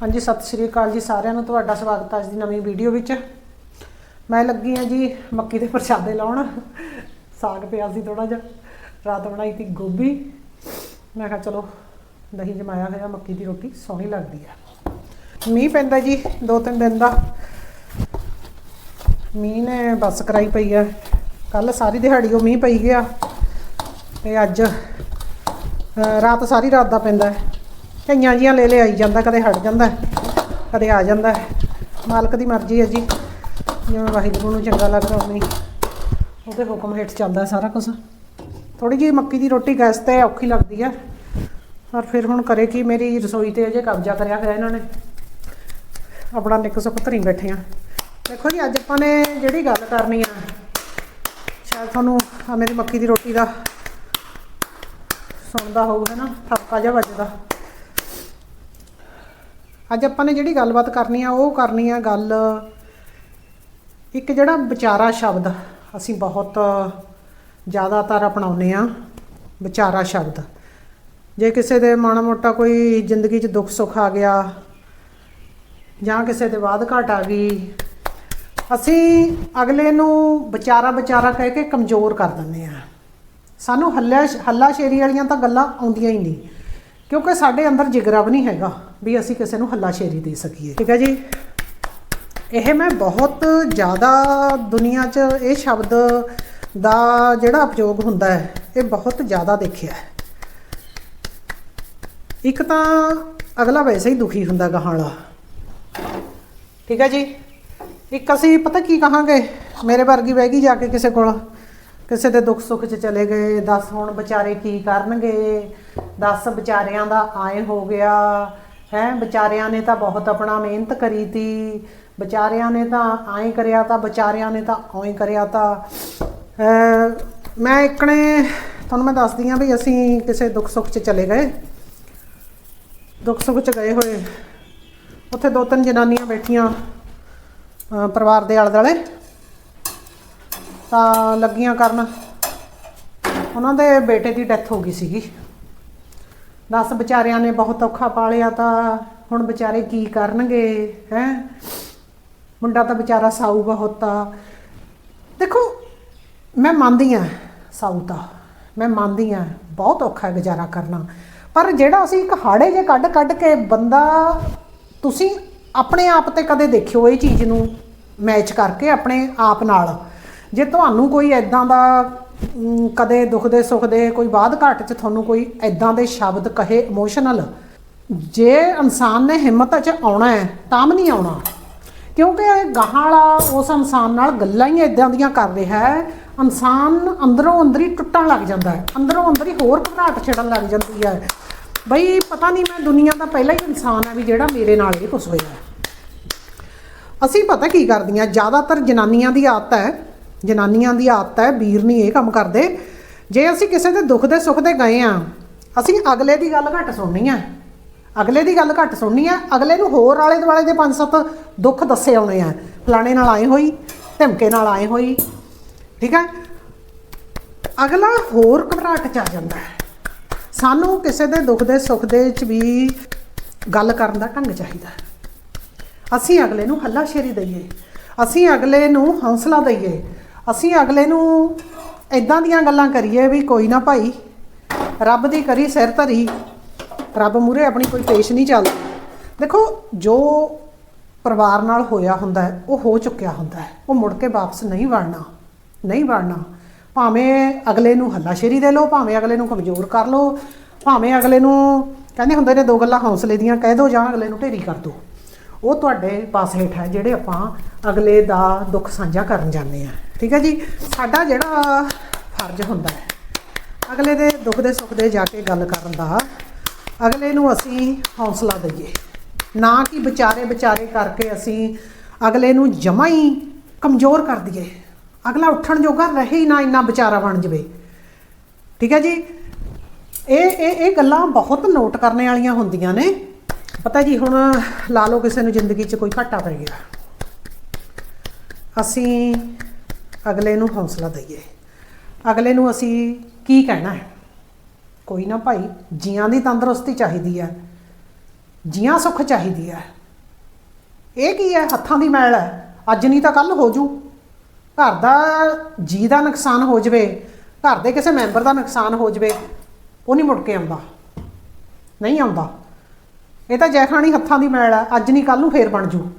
ਹਾਂਜੀ, ਸਤਿ ਸ਼੍ਰੀ ਅਕਾਲ ਜੀ ਸਾਰਿਆਂ ਨੂੰ, ਤੁਹਾਡਾ ਸਵਾਗਤ ਹੈ ਅੱਜ ਦੀ ਨਵੀਂ ਵੀਡੀਓ ਵਿੱਚ। ਮੈਂ ਲੱਗੀ ਹਾਂ ਜੀ ਮੱਕੀ ਦੇ ਪ੍ਰਸ਼ਾਦੇ ਲਾਉਣ। ਸਾਗ ਪਿਆ ਸੀ ਥੋੜਾ ਜਿਹਾ ਰਾਤ ਬਣਾਈ ਸੀ ਗੋਭੀ। ਮੈਂ ਕਿਹਾ ਚਲੋ, ਦਹੀਂ ਜਮਾਇਆ ਹੋਇਆ ਮੱਕੀ ਦੀ ਰੋਟੀ, ਸੋਹਣੀ ਲੱਗਦੀ ਆ। ਮੀਂਹ ਪੈਂਦਾ ਜੀ, ਦੋ ਤਿੰਨ ਦਿਨ ਦਾ। ਮੀਂਹ ਨੇ ਬੱਸ ਕਰਾਈ ਪਈ ਆ। ਕੱਲ ਸਾਰੀ ਦਿਹਾੜੀ ਉਹ ਮੀਂਹ ਪਈ ਗਿਆ। ਤੇ ਅੱਜ ਰਾਤ ਸਾਰੀ ਰਾਤ ਦਾ ਪੈਂਦਾ। ਹੈ ਕਈਆਂ ਜੀਆਂ ਲੈ ਲੈ ਆਈ ਜਾਂਦਾ, ਕਦੇ ਹਟ ਜਾਂਦਾ, ਕਦੇ ਆ ਜਾਂਦਾ। ਮਾਲਕ ਦੀ ਮਰਜ਼ੀ ਹੈ ਜੀ। ਜਿਵੇਂ ਵਾਹਿਗੁਰੂ ਨੂੰ ਚੰਗਾ ਲੱਗਦਾ, ਉਵੇਂ ਉਹਦੇ ਹੁਕਮ ਹੇਠ ਚੱਲਦਾ ਸਾਰਾ ਕੁਝ ਥੋੜੀ ਜਿਹੀ ਮੱਕੀ ਦੀ ਰੋਟੀ ਗੈਸ ਤੇ ਔਖੀ ਲੱਗਦੀ ਹੈ ਪਰ ਫਿਰ ਹੁਣ ਕਰੇ ਕੀ, ਮੇਰੀ ਰਸੋਈ ਤੇ ਅਜੇ ਕਬਜ਼ਾ ਕਰਿਆ ਹੋਇਆ ਇਹਨਾਂ ਨੇ। ਆਪਣਾ ਨਿੱਕ ਸੁੱਕ ਧਰੀ ਬੈਠੇ ਆ। ਦੇਖੋ ਜੀ, ਅੱਜ ਆਪਾਂ ਨੇ ਜਿਹੜੀ ਗੱਲ ਕਰਨੀ ਆ, ਸ਼ਾਇਦ ਤੁਹਾਨੂੰ ਆ ਮੇਰੀ ਮੱਕੀ ਦੀ ਰੋਟੀ ਦਾ ਸੁਣਦਾ ਹੋਊਗਾ ਨਾ? ਥੱਕਾ ਜਿਹਾ ਵੱਜਦਾ। ਅੱਜ ਆਪਾਂ ਨੇ ਜਿਹੜੀ ਗੱਲਬਾਤ ਕਰਨੀ ਆ, ਉਹ ਕਰਨੀ ਆ ਗੱਲ ਇੱਕ ਜਿਹੜਾ ਵਿਚਾਰਾ ਸ਼ਬਦ ਅਸੀਂ ਬਹੁਤ ਜ਼ਿਆਦਾਤਰ ਅਪਣਾਉਂਦੇ ਆ, ਵਿਚਾਰਾ ਸ਼ਬਦ। ਜੇ ਕਿਸੇ ਦੇ ਮਾੜਾ ਮੋਟਾ ਕੋਈ ਜ਼ਿੰਦਗੀ 'ਚ ਦੁੱਖ ਸੁੱਖ ਆ ਗਿਆ, ਜਾਂ ਕਿਸੇ ਦੇ ਬਾਅਦ ਘਾਟ ਆ ਗਈ, ਅਸੀਂ ਅਗਲੇ ਨੂੰ ਵਿਚਾਰਾ ਵਿਚਾਰਾ ਕਹਿ ਕੇ ਕਮਜ਼ੋਰ ਕਰ ਦਿੰਦੇ ਆ। ਸਾਨੂੰ ਹੱਲਾ ਹੱਲਾ ਸ਼ੇਰੀ ਵਾਲੀਆਂ ਤਾਂ ਗੱਲਾਂ ਆਉਂਦੀਆਂ ਹੀ ਨਹੀਂ। ਕਿਉਂਕਿ ਸਾਡੇ ਅੰਦਰ ਜਿਗਰਾ ਵੀ ਨਹੀਂ ਹੈਗਾ ਵੀ ਅਸੀਂ ਕਿਸੇ ਨੂੰ ਹੱਲਾਸ਼ੇਰੀ ਦੇ ਸਕੀਏ। ਠੀਕ ਹੈ ਜੀ? ਇਹ ਮੈਂ ਬਹੁਤ ਜ਼ਿਆਦਾ ਦੁਨੀਆ 'ਚ ਇਹ ਸ਼ਬਦ ਦਾ ਜਿਹੜਾ ਉਪਯੋਗ ਹੁੰਦਾ ਹੈ, ਇਹ ਬਹੁਤ ਜ਼ਿਆਦਾ ਦੇਖਿਆ ਹੈ। ਇੱਕ ਤਾਂ ਅਗਲਾ ਵੈਸੇ ਹੀ ਦੁਖੀ ਹੁੰਦਾ ਗਾਹਾਂ ਵਾਲਾ ਠੀਕ ਹੈ ਜੀ? ਇੱਕ ਅਸੀਂ ਪਤਾ ਕੀ ਕਹਾਂਗੇ? ਮੇਰੇ ਵਰਗੀ ਬਹਿ ਗਈ ਜਾ ਕੇ ਕਿਸੇ ਕੋਲ। ਕਿਸੇ ਦੇ ਦੁੱਖ ਸੁੱਖ 'ਚ ਚਲੇ ਗਏ, ਦੱਸ ਹੁਣ ਵਿਚਾਰੇ ਕੀ ਕਰਨਗੇ? ਦੱਸ ਵਿਚਾਰਿਆਂ ਦਾ ਆਏ ਹੋ ਗਿਆ। ਹੈ, ਵਿਚਾਰਿਆਂ ਨੇ ਤਾਂ ਬਹੁਤ ਆਪਣਾ ਮਿਹਨਤ ਕਰੀ ਤੀ। ਵਿਚਾਰਿਆਂ ਨੇ ਤਾਂ ਐਂ ਕਰਿਆ ਤਾਂ, ਵਿਚਾਰਿਆਂ ਨੇ ਤਾਂ ਐਂ ਕਰਿਆ ਤਾਂ। ਮੈਂ ਇੱਕਣੇ, ਤੁਹਾਨੂੰ ਮੈਂ ਦੱਸਦੀ ਆ ਵੀ ਅਸੀਂ ਕਿਸੇ ਦੁੱਖ ਸੁੱਖ 'ਚ ਚਲੇ ਗਏ। ਦੁੱਖ ਸੁੱਖ 'ਚ ਗਏ ਹੋਏ। ਉੱਥੇ ਦੋ ਤਿੰਨ ਜਨਾਨੀਆਂ ਬੈਠੀਆਂ ਪਰਿਵਾਰ ਦੇ ਆਲੇ ਦੁਆਲੇ ਤਾਂ ਲੱਗੀਆਂ ਕਰਨ। ਉਹਨਾਂ ਦੇ ਬੇਟੇ ਦੀ ਡੈਥ ਹੋ ਗਈ ਸੀਗੀ। ਦਸ ਵਿਚਾਰਿਆਂ ਨੇ ਬਹੁਤ ਔਖਾ ਪਾਲਿਆ ਤਾਂ ਹੁਣ ਵਿਚਾਰੇ ਕੀ ਕਰਨਗੇ, ਹੈ? ਮੁੰਡਾ ਤਾਂ ਵਿਚਾਰਾ ਸਾਊ ਬਹੁਤ ਆ। ਦੇਖੋ, ਮੈਂ ਮੰਨਦੀ ਆ ਸਾਊ ਤਾਂ। ਮੈਂ ਮੰਨਦੀ ਆ ਬਹੁਤ ਔਖਾ ਗੁਜ਼ਾਰਾ ਕਰਨਾ। ਪਰ ਜਿਹੜਾ ਅਸੀਂ ਇੱਕ ਹਾੜੇ ਜੇ ਕੱਢ ਕੱਢ ਕੇ ਬੰਦਾ, ਤੁਸੀਂ ਆਪਣੇ ਆਪ ਤੇ ਕਦੇ ਦੇਖਿਓ ਇਹ ਚੀਜ਼ ਨੂੰ ਮੈਚ ਕਰਕੇ ਆਪਣੇ ਆਪ ਨਾਲ। ਜੇ ਤੁਹਾਨੂੰ ਕੋਈ ਐਦਾਂ ਦਾ ਕਦੇ ਦੁੱਖ ਦੇ, ਸੁੱਖ ਦੇ ਕੋਈ ਬਾਅਦ ਘਾਟ 'ਚ ਤੁਹਾਨੂੰ ਕੋਈ ਐਦਾਂ ਦੇ ਸ਼ਬਦ ਕਹੇ ਇਮੋਸ਼ਨਲ ਜੇ ਇਨਸਾਨ ਨੇ ਹਿੰਮਤ 'ਚ ਆਉਣਾ ਹੈ, ਤਾਂ ਵੀ ਨਹੀਂ ਆਉਣਾ। ਕਿਉਂਕਿ ਇਹ ਗਾਹਾਂ ਵਾਲਾ ਉਸ ਇਨਸਾਨ ਨਾਲ ਗੱਲਾਂ ਹੀ ਇਦਾਂ ਦੀਆਂ ਕਰ ਰਿਹਾ ਹੈ, ਇਨਸਾਨ ਅੰਦਰੋਂ ਅੰਦਰ ਹੀ ਟੁੱਟਣ ਲੱਗ ਜਾਂਦਾ ਹੈ, ਅੰਦਰੋਂ ਅੰਦਰ ਹੀ ਹੋਰ ਘਬਰਾਹਟ ਛੜਨ ਲੱਗ ਜਾਂਦੀ ਹੈ। ਬਈ ਪਤਾ ਨਹੀਂ ਮੈਂ ਦੁਨੀਆ ਦਾ ਪਹਿਲਾ ਹੀ ਇਨਸਾਨ ਹੈ ਵੀ ਜਿਹੜਾ ਮੇਰੇ ਨਾਲ ਇਹ ਕੁਝ ਹੋਇਆ ਅਸੀਂ ਪਤਾ ਕੀ ਕਰਦੀਆਂ, ਜ਼ਿਆਦਾਤਰ ਜਨਾਨੀਆਂ ਦੀ ਆਦਤ ਹੈ ਜਨਾਨੀਆਂ ਦੀ ਆਦਤ ਹੈ, ਵੀਰ ਨਹੀਂ ਇਹ ਕੰਮ ਕਰਦੇ। ਜੇ ਅਸੀਂ ਕਿਸੇ ਦੇ ਦੁੱਖ ਦੇ ਸੁੱਖ ਦੇ ਗਏ ਆ ਅਸੀਂ ਅਗਲੇ ਦੀ ਗੱਲ ਘੱਟ ਸੁਣਨੀ ਆ ਅਗਲੇ ਦੀ ਗੱਲ ਘੱਟ ਸੁਣਨੀ ਆ ਅਗਲੇ ਨੂੰ ਹੋਰ ਆਲੇ ਦੁਆਲੇ ਦੇ ਪੰਜ ਸੱਤ ਦੁੱਖ ਦੱਸੇ ਆਉਣੇ ਆ। ਫਲਾਣੇ ਨਾਲ ਆਏ ਹੋਈ, ਧਮਕੇ ਨਾਲ ਆਏ ਹੋਈ, ਠੀਕ ਹੈ? ਅਗਲਾ ਹੋਰ ਘਬਰਾਹਟ ਚ ਆ ਜਾਂਦਾ ਹੈ। ਸਾਨੂੰ ਕਿਸੇ ਦੇ ਦੁੱਖ ਦੇ ਸੁੱਖ ਦੇ ਵਿੱਚ ਵੀ ਗੱਲ ਕਰਨ ਦਾ ਢੰਗ ਚਾਹੀਦਾ ਅਸੀਂ ਅਗਲੇ ਨੂੰ ਹੱਲਾਸ਼ੇਰੀ ਦਈਏ, ਅਸੀਂ ਅਗਲੇ ਨੂੰ ਹੌਸਲਾ ਦਈਏ ਅਸੀਂ ਅਗਲੇ ਨੂੰ ਇਦਾਂ ਦੀਆਂ ਗੱਲਾਂ ਕਰੀਏ ਵੀ ਕੋਈ ਨਾ ਭਾਈ, ਰੱਬ ਦੀ ਕਰੀ ਸਿਰ ਧਰੀ, ਰੱਬ ਮੂਰੇ ਆਪਣੀ ਕੋਈ ਪੇਸ਼ ਨਹੀਂ ਚੱਲਦਾ। ਦੇਖੋ, ਜੋ ਪਰਿਵਾਰ ਨਾਲ ਹੋਇਆ ਹੁੰਦਾ ਹੈ, ਉਹ ਹੋ ਚੁੱਕਿਆ ਹੁੰਦਾ ਹੈ। ਉਹ ਮੁੜ ਕੇ ਵਾਪਸ ਨਹੀਂ ਵੜਨਾ ਨਹੀਂ ਵੜਨਾ। ਭਾਵੇਂ ਅਗਲੇ ਨੂੰ ਹੱਲਾਸ਼ੇਰੀ ਦੇ ਲਓ, ਭਾਵੇਂ ਅਗਲੇ ਨੂੰ ਕਮਜ਼ੋਰ ਕਰ ਲਓ, ਭਾਵੇਂ ਅਗਲੇ ਨੂੰ ਕਹਿੰਦੇ ਹੁੰਦੇ ਨੇ ਦੋ ਗੱਲਾਂ ਹੌਸਲੇ ਦੀਆਂ, ਕਹਿ ਦਿਓ ਜਾਂ ਅਗਲੇ ਨੂੰ ਢੇਰੀ ਕਰ ਦਿਓ ਉਹ ਤੁਹਾਡੇ ਪਾਸ ਹੇਠ ਹੈ, ਜਿਹੜੇ ਆਪਾਂ ਅਗਲੇ ਦਾ ਦੁੱਖ ਸਾਂਝਾ ਕਰਨ ਜਾਂਦੇ ਆ ਠੀਕ ਹੈ ਜੀ? ਸਾਡਾ ਜਿਹੜਾ ਫਰਜ਼ ਹੁੰਦਾ ਹੈ, ਅਗਲੇ ਦੇ ਦੁੱਖ ਦੇ ਸੁੱਖ ਦੇ ਜਾ ਕੇ ਗੱਲ ਕਰਨ ਦਾ, ਅਗਲੇ ਨੂੰ ਅਸੀਂ ਹੌਸਲਾ ਦਈਏ। ਨਾ ਕਿ ਵਿਚਾਰੇ ਵਿਚਾਰੇ ਕਰਕੇ ਅਸੀਂ ਅਗਲੇ ਨੂੰ ਜਮਾ ਹੀ ਕਮਜ਼ੋਰ ਕਰ ਦਈਏ। ਅਗਲਾ ਉੱਠਣ ਜੋਗਾ ਰਹੇ ਹੀ ਨਾ, ਇੰਨਾ ਵਿਚਾਰਾ ਬਣ ਜਵੇ। ਠੀਕ ਹੈ ਜੀ? ਇਹ ਇਹ ਇਹ ਗੱਲਾਂ ਬਹੁਤ ਨੋਟ ਕਰਨੇ ਵਾਲੀਆਂ ਹੁੰਦੀਆਂ ਨੇ। ਪਤਾ ਜੀ, ਹੁਣ ਲਾ ਲਓ ਕਿਸੇ ਨੂੰ ਜ਼ਿੰਦਗੀ 'ਚ ਕੋਈ ਘਾਟਾ ਪੈ ਗਿਆ। ਅਸੀਂ ਅਗਲੇ ਨੂੰ ਹੌਸਲਾ ਦਈਏ। ਅਗਲੇ ਨੂੰ ਅਸੀਂ ਕੀ ਕਹਿਣਾ ਹੈ? ਕੋਈ ਨਾ ਭਾਈ, ਜੀਆਂ ਦੀ ਤੰਦਰੁਸਤੀ ਚਾਹੀਦੀ ਹੈ। ਜੀਆਂ ਸੁੱਖ ਚਾਹੀਦੀ ਹੈ। ਇਹ ਕੀ ਹੈ? ਹੱਥਾਂ ਦੀ ਮੈਲ ਹੈ। ਅੱਜ ਨਹੀਂ ਤਾਂ ਕੱਲ ਹੋ ਜੂ ਘਰ ਦਾ ਜੀ ਦਾ ਨੁਕਸਾਨ ਹੋ ਜਵੇ, ਘਰ ਦੇ ਕਿਸੇ ਮੈਂਬਰ ਦਾ ਨੁਕਸਾਨ ਹੋ ਜਵੇ, ਉਹ ਨਹੀਂ ਮੁੜ ਕੇ ਆਉਂਦਾ। ਨਹੀਂ ਆਉਂਦਾ। ਇਹ ਤਾਂ ਜੈਖਾਣੀ ਹੱਥਾਂ ਦੀ ਮੈਲ ਹੈ। ਅੱਜ ਨਹੀਂ ਕੱਲ ਨੂੰ ਫੇਰ ਬਣ ਜੂ।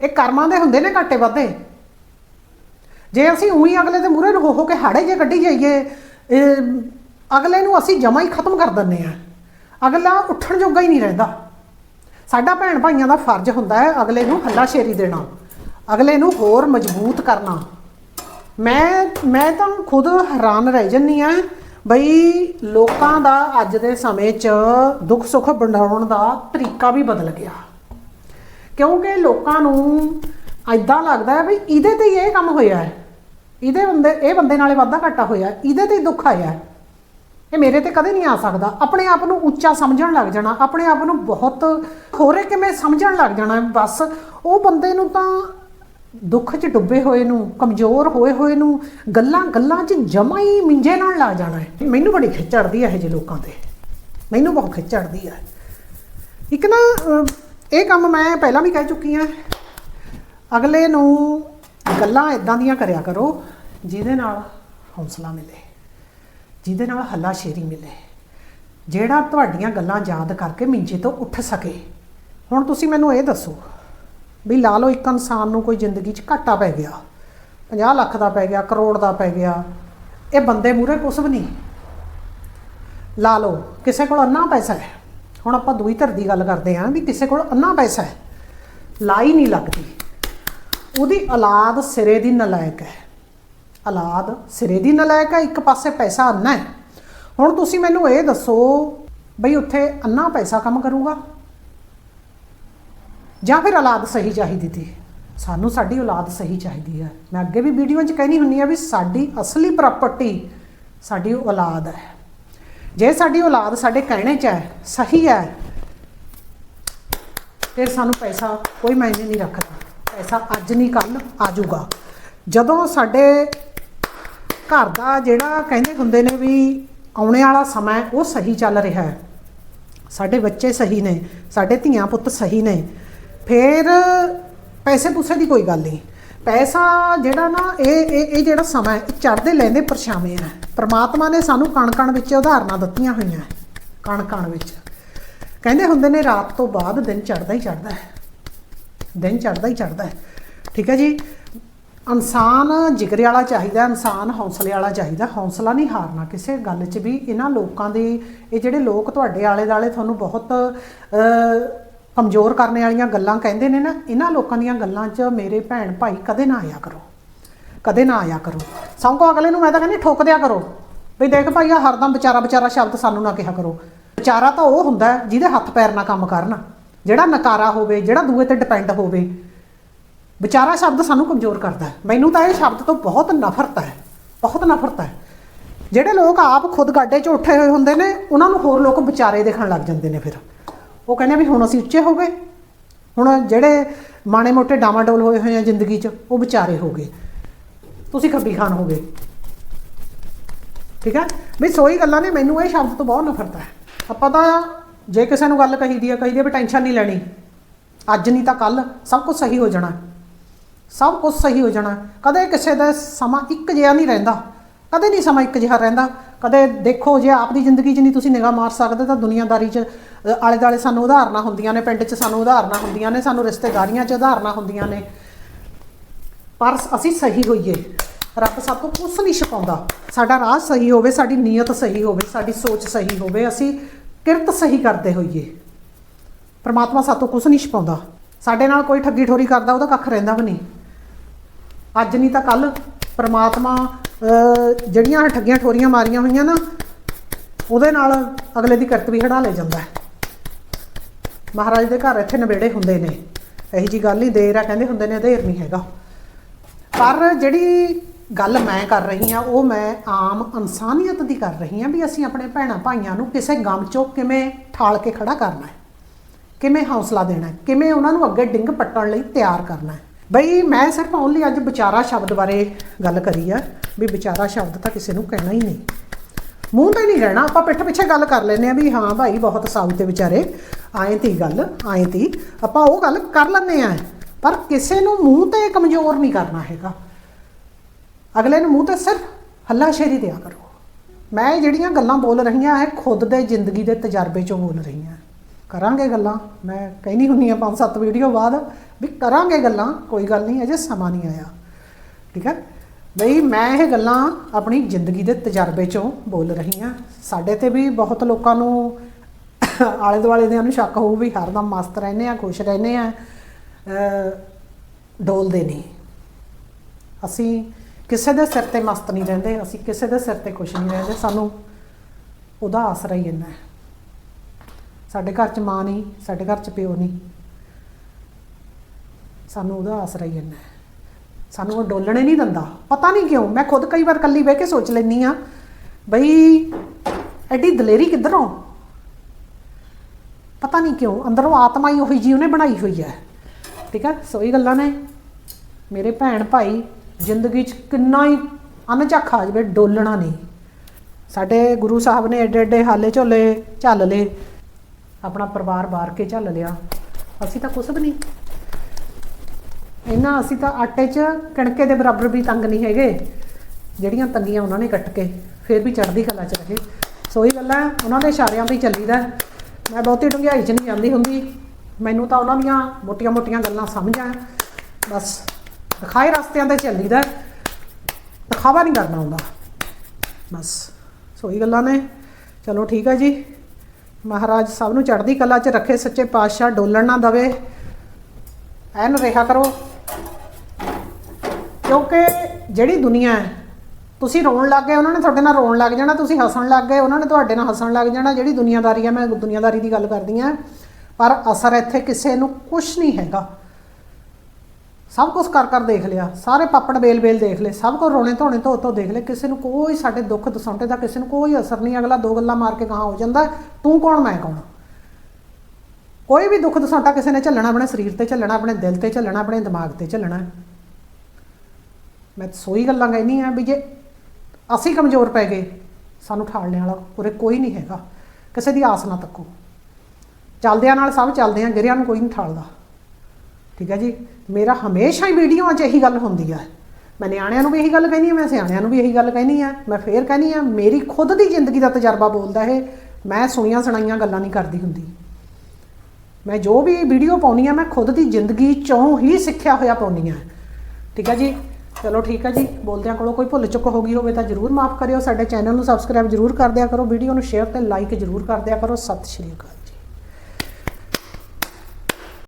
ਇਹ ਕਰਮਾਂ ਦੇ ਹੁੰਦੇ ਨੇ ਘਾਟੇ ਵਾਧੇ। ਜੇ ਅਸੀਂ ਉਹੀ ਅਗਲੇ ਦੇ ਮੂਹਰੇ ਨੂੰ ਹੋ ਹੋ ਕੇ ਹਾੜੇ ਜੇ ਕੱਢੀ ਜਾਈਏ, ਇਹ ਅਗਲੇ ਨੂੰ ਅਸੀਂ ਜਮਾ ਹੀ ਖਤਮ ਕਰ ਦਿੰਦੇ ਆ ਅਗਲਾ ਉੱਠਣ ਜੋਗਾ ਹੀ ਨਹੀਂ ਰਹਿੰਦਾ। ਸਾਡਾ ਭੈਣ ਭਾਈਆਂ ਦਾ ਫਰਜ਼ ਹੁੰਦਾ ਹੈ ਅਗਲੇ ਨੂੰ ਹੱਲਾਸ਼ੇਰੀ ਦੇਣਾ, ਅਗਲੇ ਨੂੰ ਹੋਰ ਮਜ਼ਬੂਤ ਕਰਨਾ। ਮੈਂ ਮੈਂ ਤਾਂ ਖੁਦ ਹੈਰਾਨ ਰਹਿ ਜੰਨੀ ਆ ਬਈ ਲੋਕਾਂ ਦਾ ਅੱਜ ਦੇ ਸਮੇਂ 'ਚ ਦੁੱਖ ਸੁੱਖ ਵੰਡਾਉਣ ਦਾ ਤਰੀਕਾ ਵੀ ਬਦਲ ਗਿਆ। ਕਿਉਂਕਿ ਲੋਕਾਂ ਨੂੰ ਐਦਾਂ ਲੱਗਦਾ ਹੈ ਵੀ ਇਹਦੇ ਤੇ ਹੀ ਇਹ ਕੰਮ ਹੋਇਆ ਹੈ। ਇਹਦੇ ਬੰਦੇ, ਇਹ ਬੰਦੇ ਨਾਲੇ ਵਾਧਾ ਘਾਟਾ ਹੋਇਆ, ਇਹਦੇ ਤੇ ਹੀ ਦੁੱਖ ਆਇਆ। ਇਹ ਮੇਰੇ ਤੇ ਕਦੇ ਨਹੀਂ ਆ ਸਕਦਾ। ਆਪਣੇ ਆਪ ਨੂੰ ਉੱਚਾ ਸਮਝਣ ਲੱਗ ਜਾਣਾ, ਆਪਣੇ ਆਪ ਨੂੰ ਬਹੁਤ ਹੋਰੇ ਕਿਵੇਂ ਸਮਝਣ ਲੱਗ ਜਾਣਾ। ਬਸ ਉਹ ਬੰਦੇ ਨੂੰ ਤਾਂ ਦੁੱਖ 'ਚ ਡੁੱਬੇ ਹੋਏ ਨੂੰ, ਕਮਜ਼ੋਰ ਹੋਏ ਹੋਏ ਨੂੰ, ਗੱਲਾਂ ਗੱਲਾਂ 'ਚ ਜਮਾ ਹੀ ਮਿੰਜੇ ਨਾਲ ਲੱਗ ਜਾਣਾ ਹੈ। ਮੈਨੂੰ ਬੜੀ ਖਿੱਚ ਚੜਦੀ ਹੈ ਇਹ ਜਿਹੇ ਲੋਕਾਂ ਤੇ। ਮੈਨੂੰ ਬਹੁਤ ਖਿੱਚ ਚੜਦੀ ਹੈ। ਇੱਕ ਨਾ ਇਹ ਕੰਮ ਮੈਂ ਪਹਿਲਾਂ ਵੀ ਕਹਿ ਚੁੱਕੀ ਹਾਂ। ਅਗਲੇ ਨੂੰ ਗੱਲਾਂ ਇਦਾਂ ਦੀਆਂ ਕਰਿਆ ਕਰੋ। ਜਿਹਦੇ ਨਾਲ ਹੌਸਲਾ ਮਿਲੇ, ਜਿਹਦੇ ਨਾਲ ਹੱਲਾਸ਼ੇਰੀ ਮਿਲੇ, ਜਿਹੜਾ ਤੁਹਾਡੀਆਂ ਗੱਲਾਂ ਯਾਦ ਕਰਕੇ ਮਿੰਜੇ ਤੋਂ ਉੱਠ ਸਕੇ। ਹੁਣ ਤੁਸੀਂ ਮੈਨੂੰ ਇਹ ਦੱਸੋ ਵੀ ਲਾ ਲਓ ਇੱਕ ਇਨਸਾਨ ਨੂੰ ਕੋਈ ਜ਼ਿੰਦਗੀ 'ਚ ਘਾਟਾ ਪੈ ਗਿਆ 50 ਲੱਖ ਦਾ ਪੈ ਗਿਆ, ਕਰੋੜ ਦਾ ਪੈ ਗਿਆ, ਇਹ ਬੰਦੇ ਮੂਰੇ ਕੁਛ ਵੀ ਨਹੀਂ। ਲਾ ਲਓ, ਕਿਸੇ ਕੋਲ ਅੰਨਾ ਪੈਸਾ ਹੈ, ਹੁਣ ਆਪਾਂ ਦੂਈ ਧਰ ਦੀ ਗੱਲ ਕਰਦੇ ਹਾਂ ਵੀ ਕਿਸੇ ਕੋਲ ਅੰਨਾ ਪੈਸਾ ਹੈ, ਲਾਈ ਨਹੀਂ ਲੱਗਦੀ, ਉਹਦੀ ਔਲਾਦ ਸਿਰੇ ਦੀ ਨਲਾਇਕ ਹੈ। ਔਲਾਦ ਸਿਰੇ ਦੀ ਨਲਾਇਕ ਹੈ ਇੱਕ ਪਾਸੇ ਪੈਸਾ ਅੰਨਾ ਹੈ। ਹੁਣ ਤੁਸੀਂ ਮੈਨੂੰ ਇਹ ਦੱਸੋ ਬਈ ਉੱਥੇ ਅੰਨਾ ਪੈਸਾ ਕੰਮ ਕਰੂਗਾ? ਜਾਂ ਫਿਰ ਔਲਾਦ ਸਹੀ ਚਾਹੀਦੀ ਤੀ ਸਾਨੂੰ ਸਾਡੀ ਔਲਾਦ ਸਹੀ ਚਾਹੀਦੀ ਹੈ। ਮੈਂ ਅੱਗੇ ਵੀ ਵੀਡੀਓ 'ਚ ਕਹਿਣੀ ਹੁੰਨੀ ਆ ਵੀ ਸਾਡੀ ਅਸਲੀ ਪ੍ਰਾਪਰਟੀ ਸਾਡੀ ਔਲਾਦ ਹੈ। ਜੇ ਸਾਡੀ ਔਲਾਦ ਸਾਡੇ ਕਹਿਣੇ 'ਚ ਹੈ, ਸਹੀ ਹੈ, ਫਿਰ ਸਾਨੂੰ ਪੈਸਾ ਕੋਈ ਮਾਇਨੇ ਨਹੀਂ ਰੱਖਦਾ। ਪੈਸਾ ਅੱਜ ਨਹੀਂ ਕੱਲ ਆ ਜਾਊਗਾ। ਜਦੋਂ ਸਾਡੇ ਘਰ ਦਾ ਜਿਹੜਾ ਕਹਿੰਦੇ ਹੁੰਦੇ ਨੇ ਵੀ ਆਉਣੇ ਵਾਲਾ ਸਮਾਂ ਉਹ ਸਹੀ ਚੱਲ ਰਿਹਾ ਹੈ। ਸਾਡੇ ਬੱਚੇ ਸਹੀ ਨੇ ਸਾਡੇ ਧੀਆਂ ਪੁੱਤ ਸਹੀ ਨੇ। ਫਿਰ ਪੈਸੇ ਪੂਸੇ ਦੀ ਕੋਈ ਗੱਲ ਨਹੀਂ। ਪੈਸਾ ਜਿਹੜਾ ਨਾ ਇਹ ਇਹ ਇਹ ਜਿਹੜਾ ਸਮਾਂ ਹੈ, ਇਹ ਚੜਦੇ ਲੈਂਦੇ ਪਰਛਾਵੇਂ ਆ ਪ੍ਰਮਾਤਮਾ ਨੇ ਸਾਨੂੰ ਕਣ ਕਣ ਵਿੱਚ ਉਦਾਹਰਨਾਂ ਦਿੱਤੀਆਂ ਹੋਈਆਂ ਕਣ ਕਣ ਵਿੱਚ। ਕਹਿੰਦੇ ਹੁੰਦੇ ਨੇ ਰਾਤ ਤੋਂ ਬਾਅਦ ਦਿਨ ਚੜਦਾ ਹੀ ਚੜਦਾ ਹੈ। ਦਿਨ ਚੜਦਾ ਹੀ ਚੜਦਾ ਹੈ। ਠੀਕ ਹੈ ਜੀ? ਇਨਸਾਨ ਜਿਗਰੇ ਵਾਲਾ ਚਾਹੀਦਾ, ਇਨਸਾਨ ਹੌਸਲੇ ਵਾਲਾ ਚਾਹੀਦਾ। ਹੌਸਲਾ ਨਹੀਂ ਹਾਰਨਾ ਕਿਸੇ ਗੱਲ 'ਚ ਵੀ। ਇਹਨਾਂ ਲੋਕਾਂ ਦੇ, ਇਹ ਜਿਹੜੇ ਲੋਕ ਤੁਹਾਡੇ ਆਲੇ ਦਾਲੇ ਤੁਹਾਨੂੰ ਬਹੁਤ ਕਮਜ਼ੋਰ ਕਰਨ ਵਾਲੀਆਂ ਗੱਲਾਂ ਕਹਿੰਦੇ ਨੇ ਨਾ, ਇਹਨਾਂ ਲੋਕਾਂ ਦੀਆਂ ਗੱਲਾਂ 'ਚ ਮੇਰੇ ਭੈਣ ਭਾਈ ਕਦੇ ਨਾ ਆਇਆ ਕਰੋ। ਕਦੇ ਨਾ ਆਇਆ ਕਰੋ। ਸਭ ਕੋ ਅਗਲੇ ਨੂੰ ਮੈਂ ਤਾਂ ਕਹਿੰਦੀ ਠੋਕ ਦਿਆ ਕਰੋ। ਵੀ ਦੇਖ ਭਾਈ ਆ ਹਰਦਮ ਵਿਚਾਰਾ ਵਿਚਾਰਾ ਸ਼ਬਦ ਸਾਨੂੰ ਨਾ ਕਿਹਾ ਕਰੋ। ਵਿਚਾਰਾ ਤਾਂ ਉਹ ਹੁੰਦਾ ਜਿਹਦੇ ਹੱਥ ਪੈਰ ਨਾਲ ਕੰਮ ਕਰਨ। ਜਿਹੜਾ ਨਕਾਰਾ ਹੋਵੇ, ਜਿਹੜਾ ਦੂਏ ਤੇ ਡਿਪੈਂਡ ਹੋਵੇ। ਵਿਚਾਰਾ ਸ਼ਬਦ ਸਾਨੂੰ ਕਮਜ਼ੋਰ ਕਰਦਾ ਹੈ। ਮੈਨੂੰ ਤਾਂ ਇਹ ਸ਼ਬਦ ਤੋਂ ਬਹੁਤ ਨਫ਼ਰਤ ਹੈ, ਬਹੁਤ ਨਫ਼ਰਤ ਹੈ। ਜਿਹੜੇ ਲੋਕ ਆਪ ਖੁਦ ਗਾਡੇ 'ਚ ਉੱਠੇ ਹੋਏ ਹੁੰਦੇ ਨੇ, ਉਹਨਾਂ ਨੂੰ ਹੋਰ ਲੋਕ ਵਿਚਾਰੇ ਦੇਖਣ ਲੱਗ ਜਾਂਦੇ ਨੇ ਫਿਰ। ਉਹ ਕਹਿੰਦੇ ਵੀ ਹੁਣ ਅਸੀਂ ਉੱਚੇ ਹੋ ਗਏ। ਹੁਣ ਜਿਹੜੇ ਮਾਣੇ ਮੋਟੇ ਡਾਮਾਡੋਲ ਹੋਏ ਹੋਏ ਆ ਜ਼ਿੰਦਗੀ 'ਚ, ਉਹ ਵਿਚਾਰੇ ਹੋ ਗਏ। ਤੁਸੀਂ ਖੱਬੀ ਖਾਨ ਹੋ ਗਏ। ਠੀਕ ਹੈ? ਵੀ ਸੋਈ ਗੱਲਾਂ ਨੇ, ਮੈਨੂੰ ਇਹ ਸ਼ਬਦ ਤੋਂ ਬਹੁਤ ਨਫ਼ਰਤ ਹੈ। ਆਪਾਂ ਤਾਂ ਜੇ ਕਿਸੇ ਨੂੰ ਗੱਲ ਕਹੀ ਦੀ ਹੈ ਕਹੀ ਦੀ ਵੀ ਟੈਨਸ਼ਨ ਨਹੀਂ ਲੈਣੀ। ਅੱਜ ਨਹੀਂ ਤਾਂ ਕੱਲ ਸਭ ਕੁਝ ਸਹੀ ਹੋ ਜਾਣਾ। ਸਭ ਕੁਝ ਸਹੀ ਹੋ ਜਾਣਾ। ਕਦੇ ਕਿਸੇ ਦਾ ਸਮਾਂ ਇੱਕ ਜਿਹਾ ਨਹੀਂ ਰਹਿੰਦਾ। ਕਦੇ ਨਹੀਂ ਸਮਾਂ ਇੱਕ ਜਿਹਾ ਰਹਿੰਦਾ। ਕਦੇ ਦੇਖੋ, ਜੇ ਆਪ ਦੀ ਜ਼ਿੰਦਗੀ 'ਚ ਨਹੀਂ ਤੁਸੀਂ ਨਿਗਾਹ ਮਾਰ ਸਕਦੇ, ਤਾਂ ਦੁਨੀਆਦਾਰੀ 'ਚ ਆਲੇ ਦਾਲੇ ਸਾਨੂੰ ਉਦਾਹਰਨਾਂ ਹੁੰਦੀਆਂ ਨੇ। ਪਿੰਡ 'ਚ ਸਾਨੂੰ ਉਦਾਹਰਨਾਂ ਹੁੰਦੀਆਂ ਨੇ। ਸਾਨੂੰ ਰਿਸ਼ਤੇਦਾਰੀਆਂ 'ਚ ਉਦਾਹਰਨਾਂ ਹੁੰਦੀਆਂ ਨੇ। ਪਰ ਅਸੀਂ ਸਹੀ ਹੋਈਏ। ਰੱਬ ਸਭ ਤੋਂ ਕੁਝ ਨਹੀਂ ਛਪਾਉਂਦਾ। ਸਾਡਾ ਰਾਹ ਸਹੀ ਹੋਵੇ, ਸਾਡੀ ਨੀਅਤ ਸਹੀ ਹੋਵੇ, ਸਾਡੀ ਸੋਚ ਸਹੀ ਹੋਵੇ, ਅਸੀਂ ਕਿਰਤ ਸਹੀ ਕਰਦੇ ਹੋਈਏ। ਪਰਮਾਤਮਾ ਸਾਤੋਂ ਕੁਝ ਨਹੀਂ ਛਪਾਉਂਦਾ। ਸਾਡੇ ਨਾਲ ਕੋਈ ਠੱਗੀ ਠੋਰੀ ਕਰਦਾ, ਉਹਦਾ ਕੱਖ ਰਹਿੰਦਾ ਵੀ ਨਹੀਂ। ਅੱਜ ਨਹੀਂ ਤਾਂ ਕੱਲ ਪਰਮਾਤਮਾ ਜਿਹੜੀਆਂ ਠੱਗੀਆਂ ਠੋਰੀਆਂ ਮਾਰੀਆਂ ਹੋਈਆਂ ਨਾ, ਉਹਦੇ ਨਾਲ ਅਗਲੇ ਦੀ ਕਰਤ ਵੀ ਹੜਾ ਲੈ ਜਾਂਦਾ ਹੈ। ਮਹਾਰਾਜ ਦੇ ਘਰ ਇੱਥੇ ਨਵੇੜੇ ਹੁੰਦੇ ਨੇ। ਇਹੀ ਜੀ ਗੱਲ ਹੀ ਦੇਰ ਆ, ਕਹਿੰਦੇ ਹੁੰਦੇ ਨੇ ਅਧੇਰ ਨਹੀਂ ਹੈਗਾ। ਪਰ ਜਿਹੜੀ ਗੱਲ ਮੈਂ ਕਰ ਰਹੀ ਹਾਂ, ਉਹ ਮੈਂ ਆਮ ਇਨਸਾਨੀਅਤ ਦੀ ਕਰ ਰਹੀ ਹਾਂ ਵੀ ਅਸੀਂ ਆਪਣੇ ਭੈਣਾਂ ਭਾਈਆਂ ਨੂੰ ਕਿਸੇ ਗਮ ਚੋਂ ਕਿਵੇਂ ਠਾਲ ਕੇ ਖੜਾ ਕਰਨਾ ਹੈ। ਕਿਵੇਂ ਹੌਸਲਾ ਦੇਣਾ ਹੈ? ਕਿਵੇਂ ਉਹਨਾਂ ਨੂੰ ਅੱਗੇ ਡਿੰਗ ਪੱਟਣ ਲਈ ਤਿਆਰ ਕਰਨਾ ਹੈ? ਬਈ ਮੈਂ ਸਿਰਫ ਓਨਲੀ ਅੱਜ ਵਿਚਾਰਾ ਸ਼ਬਦ ਬਾਰੇ ਗੱਲ ਕਰੀ ਆ, ਵੀ ਵਿਚਾਰਾ ਸ਼ਬਦ ਤਾਂ ਕਿਸੇ ਨੂੰ ਕਹਿਣਾ ਹੀ ਨਹੀਂ। ਮੂੰਹ ਤੇ ਨਹੀਂ ਕਹਿਣਾ ਆਪਾਂ ਪਿੱਠ ਪਿੱਛੇ ਗੱਲ ਕਰ ਲੈਨੇ ਆ ਵੀ ਹਾਂ ਭਾਈ ਬਹੁਤ ਸਾਊ ਤੇ ਵਿਚਾਰੇ, ਆਏ ਤੀ ਗੱਲ, ਆਏ ਤੀ, ਆਪਾਂ ਉਹ ਗੱਲ ਕਰ ਲੈਨੇ ਆ ਪਰ ਕਿਸੇ ਨੂੰ ਮੂੰਹ ਤੇ ਕਮਜ਼ੋਰ ਨਹੀਂ ਕਰਨਾ ਹੈਗਾ। ਅਗਲੇ ਨੂੰ ਮੂੰਹ ਤੇ ਸਿਰਫ ਹੱਲਾਸ਼ੇਰੀ ਦਿਆ ਕਰੋ। ਮੈਂ ਜਿਹੜੀਆਂ ਗੱਲਾਂ ਬੋਲ ਰਹੀਆਂ ਹੈ ਖੁਦ ਦੇ ਜ਼ਿੰਦਗੀ ਦੇ ਤਜਰਬੇ ਚੋਂ ਬੋਲ ਰਹੀਆਂ। ਕਰਾਂਗੇ ਗੱਲਾਂ। ਮੈਂ ਕਹਿੰਦੀ ਹੁੰਨੀ ਆ ਪੰਜ ਸੱਤ ਵੀਡੀਓ ਬਾਅਦ ਵੀ ਕਰਾਂਗੇ ਗੱਲਾਂ, ਕੋਈ ਗੱਲ ਨਹੀਂ, ਅਜੇ ਸਮਾਂ ਨਹੀਂ ਆਇਆ। ਠੀਕ ਹੈ? ਬਈ ਮੈਂ ਇਹ ਗੱਲਾਂ ਆਪਣੀ ਜ਼ਿੰਦਗੀ ਦੇ ਤਜਰਬੇ ਚੋਂ ਬੋਲ ਰਹੀ ਹਾਂ। ਸਾਡੇ ਤੇ ਵੀ ਬਹੁਤ ਲੋਕਾਂ ਨੂੰ ਆਲੇ ਦੁਆਲੇ ਦੇ ਨੂੰ ਸ਼ੱਕ ਹੋਊ ਵੀ ਹਰਦਮ ਮਸਤ ਰਹਿੰਦੇ ਆ ਖੁਸ਼ ਰਹਿੰਦੇ ਆ ਡੋਲਦੇ ਨਹੀਂ। ਅਸੀਂ ਕਿਸੇ ਦੇ ਸਿਰ ਤੇ ਮਸਤ ਨਹੀਂ ਰਹਿੰਦੇ, ਅਸੀਂ ਕਿਸੇ ਦੇ ਸਿਰ ਤੇ ਖੁਸ਼ ਨਹੀਂ ਰਹਿੰਦੇ। ਸਾਨੂੰ ਉਹਦਾ ਆਸਰਾ ਹੀ ਇੰਨਾ ਹੈ। ਸਾਡੇ ਘਰ 'ਚ ਮਾਂ ਨਹੀਂ, ਸਾਡੇ ਘਰ 'ਚ ਪਿਓ ਨਹੀਂ। ਸਾਨੂੰ ਉਹਦਾ ਆਸਰਾ ਹੀ ਇੰਨਾ ਸਾਨੂੰ ਉਹ ਡੋਲਣੇ ਨਹੀਂ ਦਿੰਦਾ। ਪਤਾ ਨਹੀਂ ਕਿਉਂ, ਮੈਂ ਖੁਦ ਕਈ ਵਾਰ ਕੱਲੀ ਬਹਿ ਕੇ ਸੋਚ ਲੈਂਦੀ ਆ ਬਈ ਐਡੀ ਦਲੇਰੀ ਕਿੱਧਰੋਂ? ਪਤਾ ਨਹੀਂ ਕਿਉਂ, ਅੰਦਰੋਂ ਆਤਮਾ ਹੀ ਉਹੀ ਜੀ ਉਹਨੇ ਬਣਾਈ ਹੋਈ ਹੈ। ਠੀਕ ਹੈ, ਸੋ ਇਹ ਗੱਲਾਂ ਨੇ। ਮੇਰੇ ਭੈਣ ਭਾਈ ਜ਼ਿੰਦਗੀ 'ਚ ਕਿੰਨਾ ਹੀ ਅਨਝੱਖ ਆ ਜਾਵੇ ਡੋਲਣਾ ਨਹੀਂ। ਸਾਡੇ ਗੁਰੂ ਸਾਹਿਬ ਨੇ ਐਡੇ ਐਡੇ ਹਾਲੇ ਝੋਲੇ ਝੱਲ ਲਏ। ਆਪਣਾ ਪਰਿਵਾਰ ਬਾਰ ਕੇ ਝੱਲ ਲਿਆ। ਅਸੀਂ ਤਾਂ ਕੁਛ ਵੀ ਨਹੀਂ। ਇਹਨਾਂ ਅਸੀਂ ਤਾਂ ਆਟੇ 'ਚ ਕਣਕੇ ਦੇ ਬਰਾਬਰ ਵੀ ਤੰਗ ਨਹੀਂ ਹੈਗੇ। ਜਿਹੜੀਆਂ ਤੰਗੀਆਂ ਉਹਨਾਂ ਨੇ ਕੱਟ ਕੇ, ਫਿਰ ਵੀ ਚੜ੍ਹਦੀ ਕਲਾ 'ਚ ਰਹੇ। ਸੋ ਇਹ ਗੱਲਾਂ ਉਹਨਾਂ ਦੇ ਇਸ਼ਾਰਿਆਂ ਤੇ ਚੱਲੀਦਾ ਮੈਂ ਬਹੁਤੀ ਡੂੰਘਾਈ 'ਚ ਨਹੀਂ ਜਾਂਦੀ ਹੁੰਦੀ। ਮੈਨੂੰ ਤਾਂ ਉਹਨਾਂ ਦੀਆਂ ਮੋਟੀਆਂ-ਮੋਟੀਆਂ ਗੱਲਾਂ ਸਮਝ ਆ। ਬਸ ਦਿਖਾਏ ਰਸਤਿਆਂ ਤੇ ਚੱਲੀਦਾ ਦਿਖਾਵਾ ਨਹੀਂ ਕਰਨਾ ਹੁੰਦਾ। ਬਸ, ਸੋ ਇਹ ਗੱਲਾਂ ਨੇ। ਚਲੋ ਠੀਕ ਹੈ ਜੀ। ਮਹਾਰਾਜ ਸਭ ਨੂੰ ਚੜ੍ਹਦੀ ਕਲਾ 'ਚ ਰੱਖੇ ਸੱਚੇ ਪਾਤਸ਼ਾਹ, ਡੋਲਣ ਨਾ ਦਵੇ। ਐਨ ਰਿਹਾ ਕਰੋ। ਕਿਉਂਕਿ ਜਿਹੜੀ ਦੁਨੀਆ ਹੈ, ਤੁਸੀਂ ਰੋਣ ਲੱਗ ਗਏ, ਉਹਨਾਂ ਨੇ ਤੁਹਾਡੇ ਨਾਲ ਰੋਣ ਲੱਗ ਜਾਣਾ, ਤੁਸੀਂ ਹੱਸਣ ਲੱਗ ਗਏ, ਉਹਨਾਂ ਨੇ ਤੁਹਾਡੇ ਨਾਲ ਹੱਸਣ ਲੱਗ ਜਾਣਾ, ਜਿਹੜੀ ਦੁਨੀਆਦਾਰੀ ਹੈ ਮੈਂ ਦੁਨੀਆਦਾਰੀ ਦੀ ਗੱਲ ਕਰਦੀ ਆ। ਪਰ ਅਸਰ ਇੱਥੇ ਕਿਸੇ ਨੂੰ ਕੁਝ ਨਹੀਂ ਹੈਗਾ। ਸਭ ਕੁਝ ਕਰ ਕਰ ਦੇਖ ਲਿਆ, ਸਾਰੇ ਪਾਪੜ ਬੇਲ ਬੇਲ ਦੇਖ ਲਏ, ਸਭ ਕੁਝ ਰੋਣੇ ਧੋਣੇ ਧੋ ਧੋ ਦੇਖ ਲਏ, ਕਿਸੇ ਨੂੰ ਕੋਈ ਸਾਡੇ ਦੁੱਖ ਦਸੌਂਟੇ ਦਾ, ਕਿਸੇ ਨੂੰ ਕੋਈ ਅਸਰ ਨਹੀਂ, ਅਗਲਾ ਦੋ ਗੱਲਾਂ ਮਾਰ ਕੇ ਗਾਹਾਂ ਹੋ ਜਾਂਦਾ, ਤੂੰ ਕੌਣ, ਮੈਂ ਕੌਣ? ਕੋਈ ਵੀ ਦੁੱਖ ਦਸਾਂਟਾ ਕਿਸੇ ਨੇ ਝੱਲਣਾ, ਆਪਣੇ ਸਰੀਰ ਤੇ ਝੱਲਣਾ, ਆਪਣੇ ਦਿਲ ਤੇ ਝੱਲਣਾ, ਆਪਣੇ ਦਿਮਾਗ ਤੇ ਝੱਲਣਾ। ਮੈਂ ਸੋਈ ਗੱਲਾਂ ਕਹਿੰਦੀ ਆ ਵੀ ਜੇ ਅਸੀਂ ਕਮਜ਼ੋਰ ਪੈ ਗਏ, ਸਾਨੂੰ ਠਾਲਣੇ ਵਾਲਾ ਉਰੇ ਕੋਈ ਨਹੀਂ ਹੈਗਾ, ਕਿਸੇ ਦੀ ਆਸ ਨਾ ਤੱਕੋ। ਚੱਲਦਿਆਂ ਨਾਲ ਸਭ ਚੱਲਦੇ ਆ, ਗਿਰਿਆਂ ਨੂੰ ਕੋਈ ਨਹੀਂ ਠਾਲਦਾ। ਠੀਕ ਹੈ ਜੀ? ਮੇਰਾ ਹਮੇਸ਼ਾ ਹੀ ਵੀਡੀਓਆਂ 'ਚ ਇਹੀ ਗੱਲ ਹੁੰਦੀ ਆ। ਮੈਂ ਨਿਆਣਿਆਂ ਨੂੰ ਵੀ ਇਹੀ ਗੱਲ ਕਹਿੰਦੀ ਆ, ਮੈਂ ਸਿਆਣਿਆਂ ਨੂੰ ਵੀ ਇਹੀ ਗੱਲ ਕਹਿੰਦੀ ਆ। ਮੈਂ ਫੇਰ ਕਹਿੰਦੀ ਆ, ਮੇਰੀ ਖੁਦ ਦੀ ਜ਼ਿੰਦਗੀ ਦਾ ਤਜਰਬਾ ਬੋਲਦਾ ਇਹ। ਮੈਂ ਸੁਣੀਆਂ ਸੁਣਾਈਆਂ ਗੱਲਾਂ ਨਹੀਂ ਕਰਦੀ ਹੁੰਦੀ। ਮੈਂ ਜੋ ਵੀ ਵੀਡੀਓ ਪਾਉਣੀ ਆ, ਮੈਂ ਖੁਦ ਦੀ ਜ਼ਿੰਦਗੀ ਚੋਂ ਹੀ ਸਿੱਖਿਆ ਹੋਇਆ ਪਾਉਣੀ ਆ। ਠੀਕ ਹੈ ਜੀ? ਚਲੋ ਠੀਕ ਹੈ ਜੀ। ਬੋਲਦਿਆਂ ਕੋਲੋਂ ਕੋਈ ਭੁੱਲ ਚੁੱਕ ਹੋ ਗਈ ਹੋਵੇ ਤਾਂ ਜਰੂਰ ਮਾਫ ਕਰਿਓ। ਸਾਡੇ ਚੈਨਲ ਨੂੰ ਸਬਸਕ੍ਰਾਈਬ ਜਰੂਰ ਕਰ ਦਿਆ ਕਰੋ। ਵੀਡੀਓ ਨੂੰ ਸ਼ੇਅਰ ਤੇ ਲਾਈਕ ਜਰੂਰ ਕਰ ਦਿਆ ਕਰੋ। ਸਤਿ ਸ਼੍ਰੀ ਅਕਾਲ।